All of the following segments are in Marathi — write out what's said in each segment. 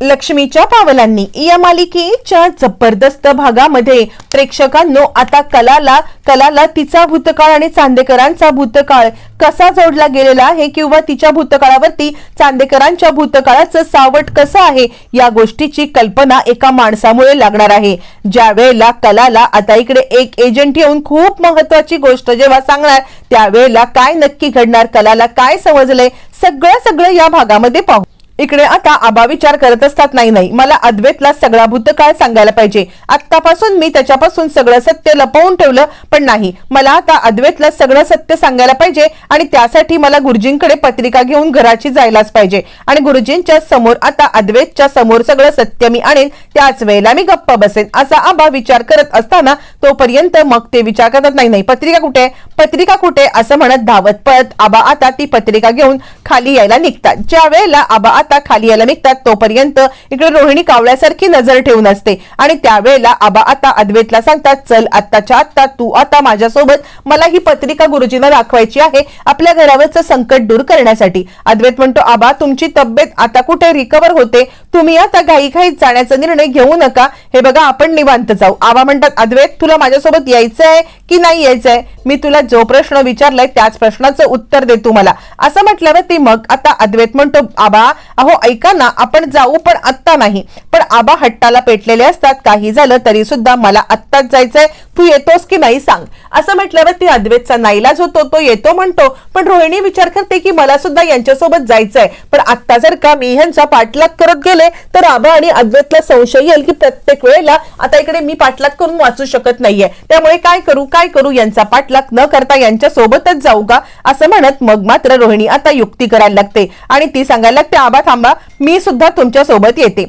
लक्ष्मीच्या पावलांनी या मालिकेच्या जबरदस्त भागामध्ये प्रेक्षकांनो आता कलाला कलाला तिचा भूतकाळ आणि चांदेकरांचा भूतकाळ कसा जोडला गेलेला आहे किंवा तिच्या भूतकाळावरती चांदेकरांच्या भूतकाळाचं सावट कसं आहे या गोष्टीची कल्पना एका माणसामुळे लागणार आहे. ज्या वेळेला कलाला आता इकडे एक एजंट येऊन खूप महत्वाची गोष्ट जेव्हा सांगणार त्यावेळेला काय नक्की घडणार कलाला काय समजलंय सगळं सगळं या भागामध्ये पाहू. इकडे आता आबा विचार करत असतात नाही नाही मला अद्वैतला सगळा भूतकाळ सांगायला पाहिजे. आतापासून मी त्याच्यापासून सगळं सत्य लपवून ठेवलं पण नाही. मला आता अद्वैतला सगळं सत्य सांगायला पाहिजे आणि त्यासाठी मला गुरुजींकडे पत्रिका घेऊन घराची जायलाच पाहिजे. आणि गुरुजींच्या समोर आता अद्वैतच्या समोर सगळं सत्य मी आणेन त्याच वेळेला मी गप्प बसेन असा आबा विचार करत असताना तोपर्यंत मग ते विचार करतात नाही नाही पत्रिका कुठे? पत्रिका कुठे? असं म्हणत धावत पळत आबा आता ती पत्रिका घेऊन खाली यायला निघतात. ज्या वेळेला आबा आता खाली यायला निघतात तोपर्यंत इकडे रोहिणी कावळ्यासारखी नजर ठेवून असते. आणि त्यावेळेला आबा आता अद्वैतला सांगतात चल आत्ताच्या आत्ता तू आता माझ्यासोबत मला ही पत्रिका गुरुजींना दाखवायची आहे आपल्या घरावरचं संकट दूर करण्यासाठी. अद्वैत म्हणतो आबा तुमची तब्येत आता कुठे रिकवर होते? तुम्ही आता घाईघाईत जाण्याचा निर्णय घेऊ नका. हे बघा आपण निवांत जाऊ. आबा म्हणतात अद्वैत तुला माझ्यासोबत यायचं आहे की नाही यायचं आहे मी तुला जो प्रश्न विचारलाय त्याच प्रश्नाचं उत्तर दे तू मला. असं म्हटल्यावरती मग आता अद्वैत म्हणतो आबा अहो ऐका ना आपण जाऊ पण आत्ता नाही. पण आबा हट्टाला पेटलेले असतात. काही झालं तरी सुद्धा मला आत्ताच जायचंय. तू येतोस की नाही सांग. असं म्हटल्यावर ती अद्वैतचा नाईलाज होतो. तो येतो म्हणतो. पण रोहिणी विचार करते की मला सुद्धा यांच्यासोबत जायचंय. पण आत्ता जर का मी ह्यांचा पाठलाग करत गेले तर आबा आणि अद्वैतला संशय येईल की प्रत्येक वेळेला आता इकडे मी पाठलाग करून वाचू शकत नाहीये. त्यामुळे काय करू काय करू यांचा पाठलाग न करता यांच्या सोबतच जाऊ का? असं म्हणत मग मात्र रोहिणी आता युक्ती करायला लागते. आणि ती सांगायला लागते आबा थांबा मी सुद्धा तुमच्यासोबत येते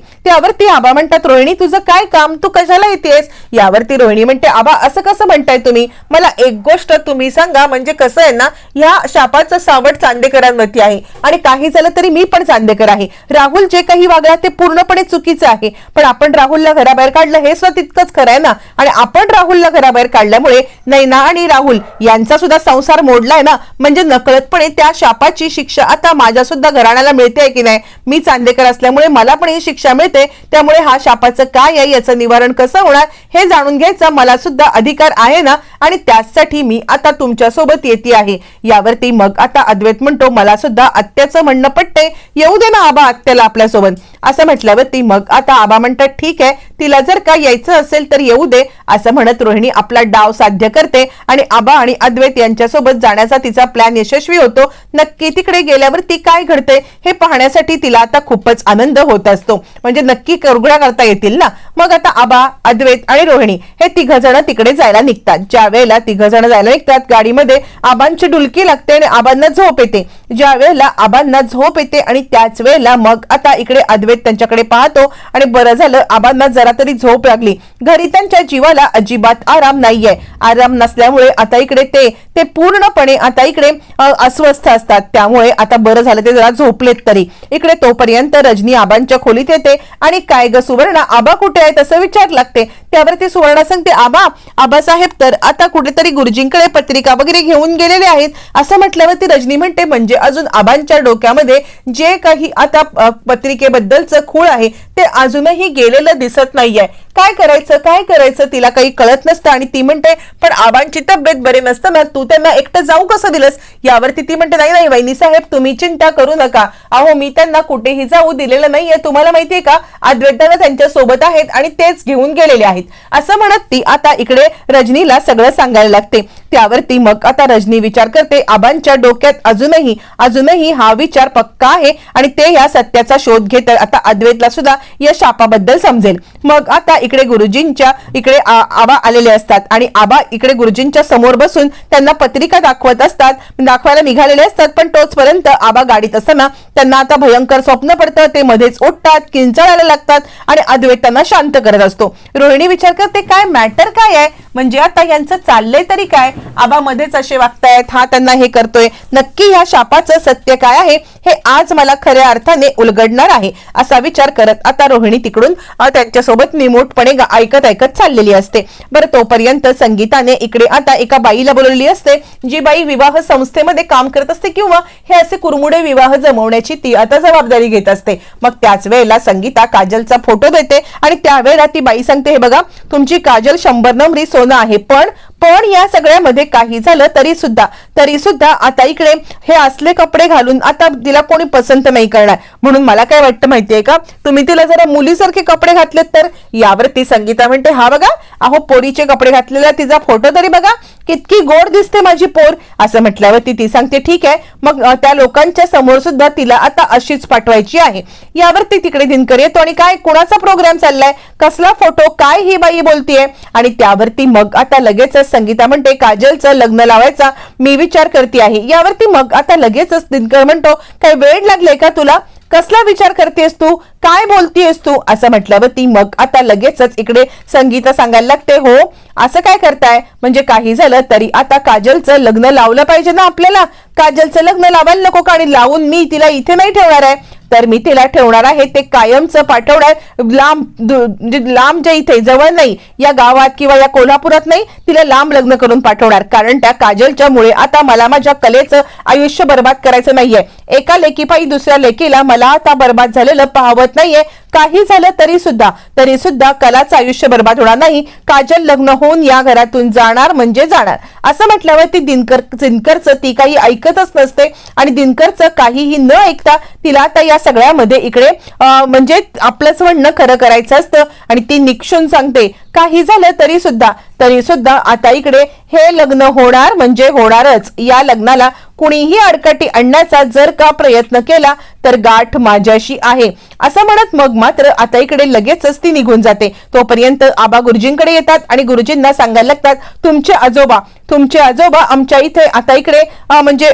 त्यावरती आबा म्हणतात रोहिणी तुझं काय काम? तू कशाला येतेस? यावरती रोहिणी म्हणते आबा असं कसं म्हणताय तुम्ही? मला एक गोष्ट तुम्ही सांगा म्हणजे कसं आहे ना या शापाचं सावट चांदेकरांवरती आहे आणि काही झालं तरी मी पण चांदेकर आहे. राहुल जे काही वागला ते पूर्णपणे चुकीचं आहे. पण आपण राहुलला घराबाहेर काढलं हे सुद्धा तितकंच खरं आहे ना. आणि आपण राहुलला घराबाहेर काढल्यामुळे नैना आणि राहुल यांचा सुद्धा संसार मोडलाय ना. म्हणजे नकळतपणे त्या शापाची शिक्षा आता माझ्या सुद्धा घराण्याला मिळते की नाही? मी चांदेकर असल्यामुळे मला पण ही शिक्षा मिळते. त्यामुळे हा शापाचं काय आहे याचं निवारण कसं होणार हे जाणून घ्यायचा मला सुद्धा अधिकार आहे ना? आणि त्यासाठी मी आता तुमच्यासोबत येते आहे. यावरती मग आता अद्वैत म्हणतो मला सुद्धा आत्याचं म्हणणं पटते येऊ दे ना आबा आत्याला आपल्यासोबत. असं म्हटल्यावरती मग आता आबा म्हणतात ठीक आहे तिला जर का यायचं असेल तर येऊ दे असं म्हणत रोहिणी आपला डाव साध्य करते आणि आबा आणि अद्वैत यांच्यासोबत जाण्याचा तिचा प्लॅन यशस्वी होतो. नक्की तिकडे गेल्यावर ती काय घडते हे पाहण्यासाठी तिला आता खूपच आनंद होत असतो. म्हणजे नक्की करगुळ्या करता येतील ना? मग आता आबा अद्वैत आणि रोहिणी हे तिघ जण तिकडे जायला निघतात. ज्या वेळेला तिघ जण जायला निघतात गाडीमध्ये आबांची डुलकी लागते आणि आबांना झोप येते. ज्या वेळेला आबांना झोप येते आणि त्याच वेळेला मग आता इकडे अद्वैत त्यांच्याकडे पाहतो आणि बरं झालं आबांना जरा तरी झोप लागली. घरी त्यांच्या जीवाला अजिबात आराम नाहीये. आराम नसल्यामुळे आता इकडे ते ते पूर्णपणे आता इकडे अस्वस्थ असतात. त्यामुळे आता बरं झालं ते जरा झोपलेत तरी. इकडे तोपर्यंत रजनी आबांच्या खोलीत येते आणि काय ग सुवर्णा आबा कुठे आहेत असं विचार लागते. त्यावरती सुवर्णा सांगते आबा आबासाहेब तर आता कुठेतरी गुरुजींकडे पत्रिका वगैरे घेऊन गेलेले आहेत. असं म्हटल्यावरती रजनी म्हणते म्हणजे अजून आबांच्या डोक्यामध्ये जे काही आता पत्रिकेबद्दलचं खूळ आहे ते अजूनही गेलेलं दिसत नाहीये. काय करायचं काय करायचं तिला काही कळत नसतं आणि ती म्हणते पण आबांची तब्येत बरी नसताना तू त्यांना एकटं जाऊ कसं दिलंस? यावरती ती म्हणते नाही नाही वहिनी साहेब तुम्ही चिंता करू नका. अहो मी त्यांना कुठेही जाऊ दिलेलं नाहीये. तुम्हाला माहितीये का अद्वैताना त्यांच्यासोबत आहेत आणि तेच घेऊन गेलेले आहेत. असं म्हणत ती आता इकडे रजनीला सगळं सांगायला लागते. त्यावरती मग आता रजनी विचार करते आबांच्या डोक्यात अजूनही अजूनही हा विचार पक्का आहे आणि ते या सत्याचा शोध घेत आता अद्वैतला सुद्धा या शापाबद्दल समजेल. मग आता इकडे गुरुजींच्या इकडे आ- आबा आलेले असतात आणि आबा इकडे गुरुजींच्या समोर बसून त्यांना पत्रिका दाखवत असतात दाखवायला निघालेले असतात पण तोचपर्यंत आबा गाडीत असताना त्यांना आता भयंकर स्वप्न पडतं. ते मध्येच उठतात किंचाळायला लागतात आणि अद्वैत त्यांना शांत करत असतो. रोहिणी विचार करते काय मॅटर काय आहे? म्हणजे आता यांचं चाललंय तरी काय? आबा मध्येच असे वागतायत हा त्यांना हे करतोय. नक्की ह्या शापाचं सत्य काय आहे? हे आज मला खऱ्या अर्थाने उलगडणार आहे असा विचार करत आता रोहिणी तिकडून त्यांच्यासोबत निमूटपणे ऐकत ऐकत चाललेली असते. बरं तोपर्यंत संगीताने इकडे आता एका बाईला बोलवलेली असते जी बाई विवाह संस्थेमध्ये काम करत असते किंवा हे असे कुरमुडे विवाह जमवण्याची ती आता जबाबदारी घेत असते. मग त्याच वेळेला संगीता काजलचा फोटो देते आणि त्यावेळेला ती बाई सांगते हे बघा तुमची काजल शंभर नंबरी सोन आहे. पण पण या सगळ्यामध्ये काही झालं तरी सुद्धा तरी सुद्धा आता इकडे हे असले कपडे घालून आता तिला कोणी पसंत नाही करणार. म्हणून मला काय वाटतं माहितीये का? तुम्ही तिला जरा मुलीसारखे कपडे घातलेत तर यावरती संगीता म्हणते हा बघा अहो पोरीचे कपडे घातलेला तिचा फोटो तरी बघा. कितकी गोड दिसते माझी पोर. असं म्हटल्यावरती ती सांगते ठीक आहे. मग त्या लोकांच्या समोर सुद्धा तिला आता अशीच पाठवायची आहे. यावरती तिकडे दिनकर येतो आणि काय कुणाचा प्रोग्राम चाललाय? कसला फोटो? काय ही बाई बोलतीये? आणि त्यावरती मग आता लगेचच संगीता म्हणते काजलचं लग्न लावायचा मी विचार करते आहे. यावरती मग आता लगेचच दिनकर म्हणतो काय वेळ लागले का तुला? कसला विचार करतेस तू? काय बोलतीयस तू? असं म्हटल्यावरती मग आता लगेचच इकडे संगीता सांगायला लागते हो असं काय करताय? म्हणजे काही झालं तरी आता काजलचं लग्न लावलं पाहिजे ना आपल्याला? काजलचं लग्न लावायला नको का आणि लावून मी तिला इथे नाही ठेवणार आहे? तर मी तिला ठेवणार आहे. ते कायमचं पाठवणार लांब दु- म्हणजे लांब जे इथे जवळ नाही या गावात किंवा या कोल्हापुरात नाही तिला लांब लग्न करून पाठवणार. कारण त्या काजलच्या मुळे आता मला माझ्या कलेचं आयुष्य बर्बाद करायचं नाहीये. एका लेकीपाई दुसऱ्या लेकीला मला आता बर्बाद झालेलं पाहवत नाहीये. काही झालं तरी सुद्धा तरी सुद्धा कलाचं आयुष्य बर्बाद होणार नाही. काजल लग्न होऊन या घरातून जाणार म्हणजे जाणार. असं म्हटल्यावर ती दिनकर दिनकरचं ती काही ऐकतच नसते आणि दिनकरचं काहीही न ऐकता तिला आता या सगळ्यामध्ये इकडे म्हणजे आपलंच म्हणणं खरं करायचं असतं आणि ती निक्षून सांगते. काही झालं तरी सुद्धा तरी सुद्धा आता इकडे हे लग्न होणार म्हणजे होणारच. या लग्नाला कुणीही अडकटी आणण्याचा जर का प्रयत्न केला तर गाठ माझ्याशी आहे. असं म्हणत मग मात्र आता इकडे लगेचच ती निघून जाते. तोपर्यंत आबा गुरुजींकडे येतात आणि गुरुजींना सांगायला लागतात तुमचे आजोबा तुमचे आजोबा आमच्या इथे आता इकडे म्हणजे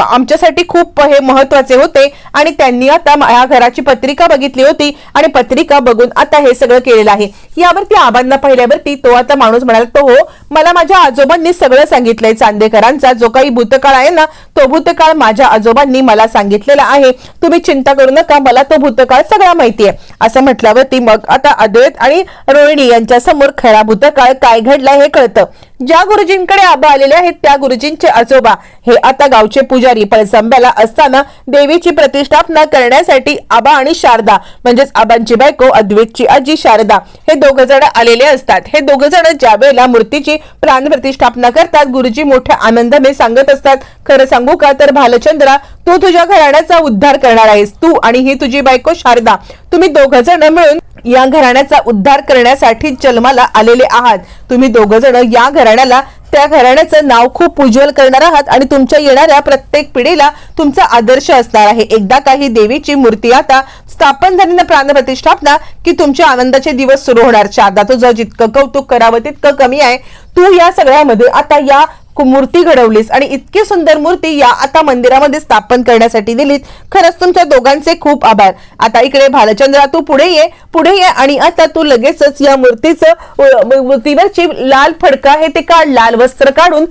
आमच्यासाठी खूप हे महत्त्वाचे होते. आणि त्यांनी आता या घराची पत्रिका बघितली होती. आणि पत्रिका बघून आता हे सगळं केलेलं आहे. यावरती आबांना पाहिल्यावरती तो आता माणूस म्हणाला तो हो मला माझ्या आजोबांनी सगळं सांगितलंय चांदेकरांचा. जो काही भूतकाळ आहे ना तो भूतकाळ माझ्या आजोबांनी मला सांगितलेला आहे. तुम्ही चिंता करू नका मला तो भूतकाळ सगळा माहितीये. असं म्हटल्यावरती मग आता अद्वैत आणि रोहिणी यांच्या समोर खरा भूतकाळ काय घडलाय हे कळतं. ज्या गुरुजींकडे आबा आलेले आहेत त्या गुरुजींचे आजोबा. हे आता गावचे पुजारी पळसंब्याला असताना देवीची प्रतिष्ठापना करण्यासाठी आबा आणि शारदा म्हणजेच आबांची बायको अद्वैतची आजी शारदा हे दोघ जण आलेले असतात. हे दोघ जण ज्या वेळेला मूर्तीची प्राण प्रतिष्ठापना करतात गुरुजी मोठ्या आनंदाने सांगत असतात खरं सांगू का तर भालचंद्रा तू तुझ्या घराण्याचा उद्धार करणार आहेस. तू आणि ही तुझी बायको शारदा तुम्ही दोघ जण मिळून या घराण्याचा उद्धार करण्यासाठी जन्माला आलेले आहात. तुम्ही दोघं जण या घराण्याला त्या घराण्याचं नाव खूप उज्ज्वल करणार आहात आणि तुमच्या येणाऱ्या प्रत्येक पिढीला तुमचा आदर्श असणार आहे. एकदा काही देवीची मूर्ती आता स्थापन झाली ना प्राणप्रतिष्ठापना की तुमचे आनंदाचे दिवस सुरू होणार. शारदा तुझं जितकं कौतुक करावं तितकं कमी आहे. तू या सगळ्यामध्ये आता या मूर्ती घडवलीस आणि इतकी सुंदर मूर्ती या आता मंदिरामध्ये स्थापन करण्यासाठी दिलीत खरंच तुमच्या दोघांचे खूप आभार. आता इकडे भालचंद्रा तू पुढे ये पुढे ये आणि आता तू लगेचच या मूर्तीचं मूर्तीवरची लाल फडका आहे ते काढ लाल वस्त्र काढून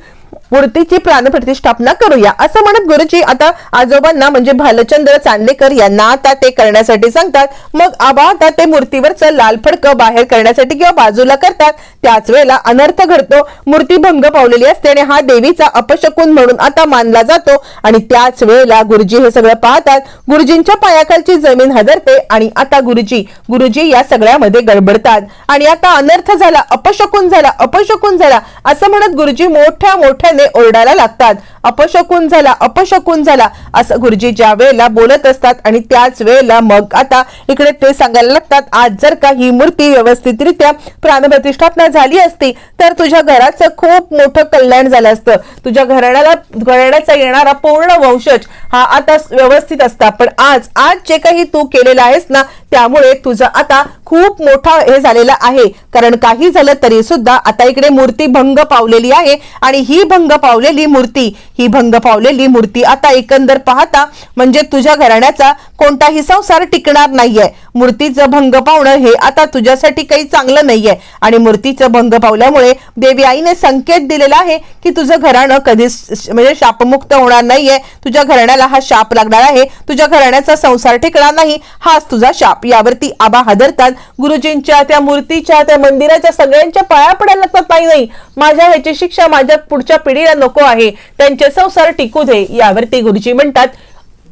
मूर्तीची प्राणप्रतिष्ठापना करूया असं म्हणत गुरुजी आता आजोबांना म्हणजे भालचंद्र चांदेकर यांना आता ते करण्यासाठी सांगतात. मग आबा आता ते मूर्तीवरचं लाल फडकं बाहेर करण्यासाठी किंवा बाजूला करतात. त्याच वेळेला अनर्थ घडतो. मूर्ती भंग पावलेली असते आणि हा देवीचा अपशकुन म्हणून आता मानला जातो. आणि त्याच वेळेला गुरुजी हे सगळं पाहतात. गुरुजींच्या पायाखालची जमीन हजरते आणि आता गुरुजी गुरुजी या सगळ्यामध्ये गडबडतात. आणि आता अनर्थ झाला अपशकुन झाला अपशकुन झाला असं म्हणत गुरुजी मोठ्या मोठ्या मोठ्याने ओरडायला लागतात. अपशकून झाला अपशकून झाला असं गुरुजी ज्या वेळेला बोलत असतात आणि त्याच वेळेला मग आता इकडे ते सांगायला लागतात आज जर का ही मूर्ती व्यवस्थितरित्या प्राणप्रतिष्ठापना झाली असती तर तुझ्या घराचं खूप मोठं कल्याण झालं असतं. तुझ्या घराण्याला घराण्याचा येणारा पूर्ण वंशज हा आता व्यवस्थित असता. पण आज आज जे काही तू केलेलं आहेस ना त्यामुळे तुझं आता खूप मोठा हे झालेला आहे. कारण काही झालं तरी सुद्धा आता इकडे मूर्ती भंग पावलेली आहे आणि ही भंग पावलेली मूर्ती. ही भंग पावलेली मूर्ती आता एकंदर पाहता म्हणजे तुझ्या घराण्याचा कोणताही संसार टिकणार नाहीये. मूर्तीचं भंग पावणं हे आता तुझ्यासाठी काही चांगलं नाहीये. आणि मूर्तीचं भंग पावल्यामुळे देवी आईने संकेत दिलेला आहे की तुझं घराणं कधीच म्हणजे शापमुक्त होणार नाहीये. तुझ्या घराण्याला हा शाप लागणार आहे. तुझ्या घराण्याचा संसार टिकणार नाही. हाच तुझा शाप. यावरती आबा हादरतात. गुरुजींच्या त्या मूर्तीच्या त्या मंदिराच्या सगळ्यांच्या पाया पडायला लागतात. नाही नाही. माझ्या ह्याची शिक्षा माझ्या पुढच्या पिढीला नको आहे. त्यांचे संसार टिकू दे. यावरती गुरुजी म्हणतात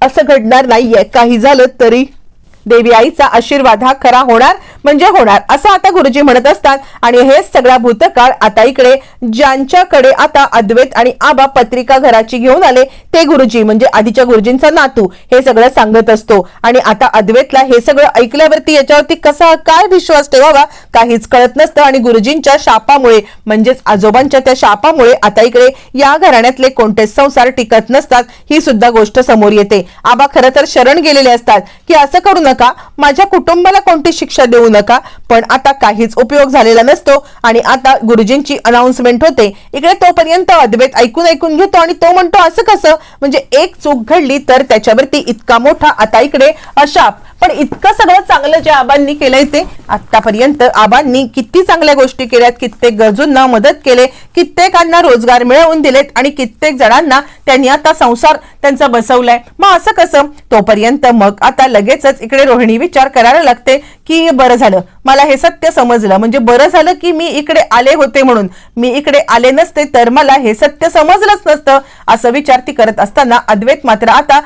असं घडणार नाहीये. काही झालं तरी देवी आईचा आशीर्वाद हा खरा होणार म्हणजे होणार असं आता गुरुजी म्हणत असतात. आणि हेच सगळा भूतकाळ आता इकडे ज्यांच्याकडे आता अद्वैत आणि आबा पत्रिका घराची घेऊन आले ते गुरुजी म्हणजे आधीच्या गुरुजींचा नातू हे सगळं सांगत असतो. आणि आता अद्वैतला हे सगळं ऐकल्यावरती याच्यावरती कसा काय विश्वास ठेवावा? काहीच कळत नसतं. आणि गुरुजींच्या शापामुळे म्हणजेच आजोबांच्या त्या शापामुळे आता इकडे या घराण्यातले कोणतेच संसार टिकत नसतात ही सुद्धा गोष्ट समोर येते. आबा खरं तर शरण गेलेले असतात की असं करू नका. माझ्या कुटुंबाला कोणती शिक्षा देऊ नका पण आता काहीच उपयोग झालेला नसतो आणि आता गुरुजींची अनाउन्समेंट होते. इकडे तोपर्यंत अद्वैत ऐकून ऐकून घेतो आणि तो म्हणतो असं कसं? म्हणजे एक चूक घडली तर त्याच्यावरती इतका मोठा आता इकडे अशाप पण इतकं सगळं चांगलं जे आबांनी केलंय ते आतापर्यंत आबांनी किती चांगल्या गोष्टी केल्यात कित्येक गरजूंना मदत केले कित्येकांना रोजगार मिळवून दिलेत आणि कित्येक जणांना त्यांनी आता संसार त्यांचा बसवलाय. मग असं कसं? तोपर्यंत मग आता लगेचच इकडे रोहिणी विचार करायला लागते की बरं झालं. मला हे सत्य समजलं. म्हणजे बरं झालं की मी इकडे आले होते म्हणून. मी इकडे आले नसते तर मला हे सत्य समजलंच नसतं असं विचार ती करत असताना अद्वैत मात्र आता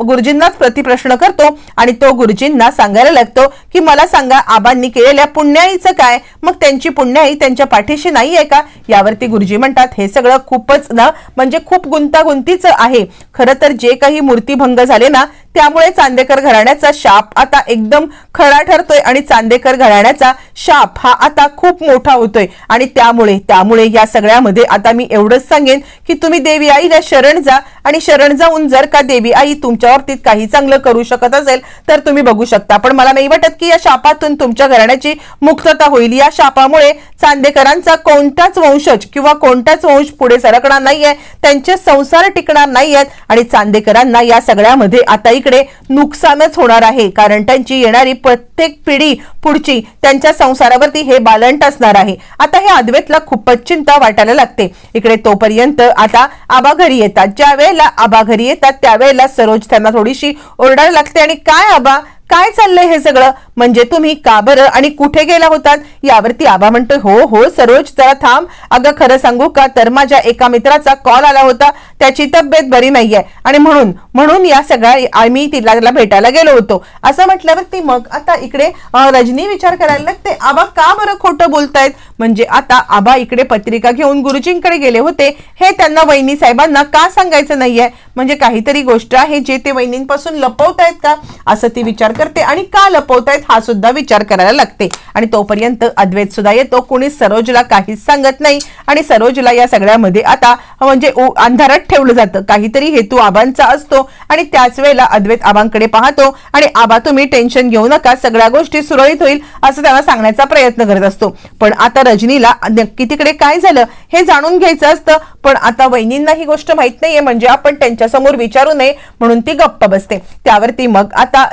गुरुजींनाच प्रतिप्रश्न करतो आणि तो गुरुजींना सांगायला लागतो की मला सांगा आबांनी केलेल्या पुण्याईचं काय? मग त्यांची पुण्याई त्यांच्या पाठीशी नाही आहे का? यावरती गुरुजी म्हणतात हे सगळं खूपच ना म्हणजे खूप गुंतागुंतीचं आहे. खरं तर जे काही मूर्तीभंग झाले ना त्यामुळे चांदेकर घराण्याचा शाप आता एकदम खरा ठरतोय आणि चांदेकर घराण्याचा शाप हा आता खूप मोठा होतोय. आणि त्यामुळे त्यामुळे या सगळ्यामध्ये आता मी एवढंच सांगेन की तुम्ही देवी आईला शरण जा आणि शरण जाऊन जर का देवी आई तुमच्या बाबतीत काही चांगलं करू शकत असेल तर तुम्ही बघू शकता. पण मला नाही वाटत की या शापातून तुमच्या घराण्याची मुक्तता होईल. या शापामुळे चांदेकरांचा कोणताच वंशज किंवा कोणताच वंश पुढे सरकणार नाहीये त्यांचे संसार टिकणार नाहीयेत आणि चांदेकरांना या सगळ्यामध्ये आता इकडे नुकसानच होणार आहे. कारण त्यांची येणारी प्रत्येक पिढी पुढची त्यांच्या संसारावरती हे बालंट असणार आहे. आता हे अद्वैतला खूपच चिंता वाटायला लागते. इकडे तोपर्यंत आता आबा घरी येतात. ज्या वेळेला आबा घरी येतात त्यावेळेला सरोज त्यांना थोडीशी ओरडायला लागते. आणि काय आबा? काय चाललंय हे सगळं? म्हणजे तुम्ही का बरं आणि कुठे गेला होतात? यावरती आबा म्हणतो हो हो सरोज जरा थांब. अगं खरं सांगू का? तर माझ्या एका मित्राचा कॉल आला होता. त्याची तब्येत बरी नाहीये. आणि म्हणून म्हणून या सगळ्या आम्ही तिला त्याला भेटायला गेलो होतो. असं म्हटल्यावरती मग आता इकडे रजनी विचार करायला लागते. आबा का बरं खोटं बोलतायत? म्हणजे आता आबा इकडे पत्रिका घेऊन गुरुजींकडे गेले होते. हे त्यांना वहिनी साहेबांना का सांगायचं नाहीये? म्हणजे काहीतरी गोष्ट आहे जे ते वहिनींपासून लपवतायत का? असं ती विचार करते आणि का लपवतायत हा सुद्धा विचार करायला लागते. आणि तोपर्यंत अद्वैत सुद्धा येतो. कोणी सरोजला काहीच सांगत नाही. आणि सरोजला या सगळ्यामध्ये आता म्हणजे उ- अंधारात ठेवलं जातं. काहीतरी हेतू आबांचा असतो. आणि त्याच वेळेला अद्वैत आबांकडे पाहतो. आणि आबा तुम्ही टेन्शन घेऊ नका. सगळ्या गोष्टी सुरळीत होईल असं त्यांना सांगण्याचा प्रयत्न करत असतो. पण आता रजनीला नक्की तिकडे काय झालं हे जाणून घ्यायचं असतं. पण आता वहिनींना ही गोष्ट माहीत नाहीये. म्हणजे आपण त्यांच्या समोर विचारू नये म्हणून ती गप्प बसते. त्यावरती मग आता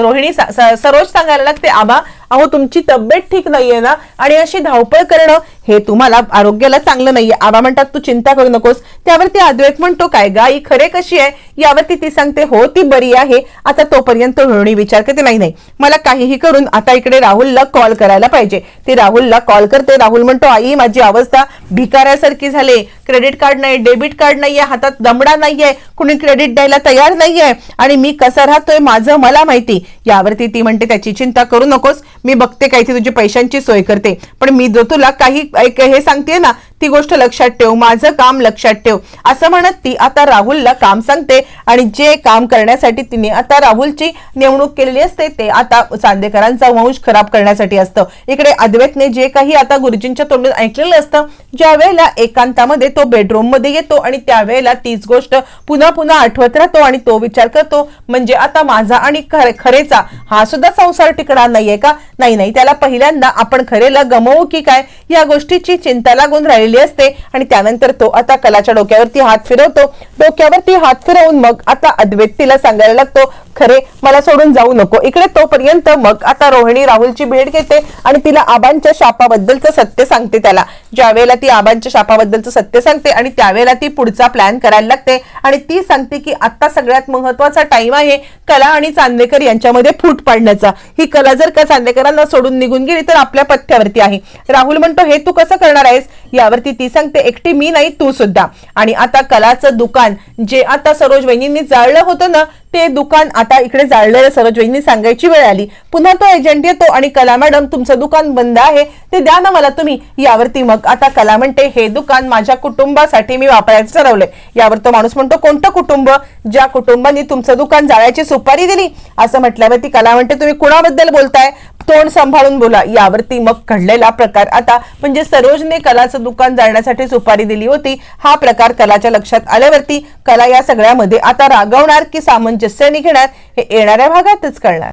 रोहिणी सा- स- सरोज सांगायला लागते आबा अहो तुमची तब्येत ठीक नाहीये ना? आणि अशी धावपळ करणं हे तुम्हाला आरोग्याला चांगलं नाहीये. आबा म्हणतात तू चिंता करू नकोस. त्यावरती अद्वैत म्हणतो काय गाई खरे कशी आहे? यावरती ती सांगते हो ती बरी आहे. आता तोपर्यंत रोहिणी विचार करते नाही नाही. मला काहीही करून आता इकडे राहुलला कॉल करायला पाहिजे. ती राहुलला कॉल करते. राहुल म्हणतो आई माझी अवस्था भिकाऱ्यासारखी झाली क्रेडिट कार्ड नाही डेबिट कार्ड नाहीये हातात दमडा नाहीये कुणी क्रेडिट द्यायला तयार नाहीये. आणि मी कसा राहतोय माझं मला माहिती. यावरती ती म्हणते त्याची चिंता करू नकोस. मी बघते काही ती तुझी पैशांची सोय करते. पण मी जो तुला काही एक हे सांगते ना ती गोष्ट लक्षात ठेव माझं काम लक्षात ठेव. असं म्हणत ती आता राहुलला काम सांगते आणि जे काम करण्यासाठी तिने आता राहुलची नेमणूक केलेली असते ते आता चांदेकरांचा वंश खराब करण्यासाठी असतं. इकडे अद्वैतने जे काही आता गुरुजींच्या तोंडून ऐकलेलं असतं ज्या वेळेला एकांतामध्ये तो बेडरूममध्ये येतो आणि त्यावेळेला तीच गोष्ट पुन्हा पुन्हा आठवत राहतो आणि तो विचार करतो म्हणजे आता माझा आणि खरेचा हा सुद्धा संसार टिकणार नाहीये का? नाही नाही त्याला पहिल्यांदा आपण खरेला गमवू की काय? या गोष्टीची चिंता लागून राहिली झालेली असते आणि त्यानंतर तो आता कलाच्या डोक्यावरती हात फिरवतो. डोक्यावरती हात फिरवून मग आता अद्वैत तिला सांगायला लागतो खरे मला सोडून जाऊ नको. इकडे तोपर्यंत मग आता रोहिणी राहुलची भेट घेते आणि तिला आबांच्या शापाबद्दलचं सत्य सांगते त्याला. ज्यावेळेला ती आबांच्या शापाबद्दलचं सत्य सांगते आणि त्यावेळेला ती पुढचा प्लॅन करायला लागते आणि ती सांगते की आता सगळ्यात महत्त्वाचा टाइम आहे कला आणि चांदेकर यांच्यामध्ये फूट पाडण्याचा. ही कला जर का चांदेकरांना सोडून निघून गेली तर आपल्या पथ्यावरती आहे. राहुल म्हणतो हे तू कसं करणार आहेस? यावरती ती सांगते एकटी मी नाही तू सुद्धा. आणि आता कलाचं दुकान जे आता सरोज वहिनींनी जाळलं होतं ना ते दुकान आता इकडे जाळलेलं सरोज वहिनी सांगायची वेळ आली. पुन्हा तो एजंट येतो आणि कला मॅडम तुमचं दुकान बंद आहे ते द्या ना मला तुम्ही. यावरती मग आता कला म्हणते हे दुकान माझ्या कुटुंबासाठी मी वापरायचं ठरवलंय. यावर तो माणूस म्हणतो कोणतं कुटुंब? ज्या कुटुंबाने तुमचं दुकान जाळायची सुपारी दिली. असं म्हटल्यावरती कला म्हणते तुम्ही कुणाबद्दल बोलताय? तोंड सांभाळून बोला. यावरती मग घडलेला प्रकार. आता म्हणजे सरोजने कलाचं दुकान जाळण्यासाठी सुपारी दिली होती. हा प्रकार कलाच्या लक्षात आल्यावरती कला या सगळ्यामध्ये आता रागवणार की सामंजस्याने घेणार हे येणाऱ्या भागातच कळणार.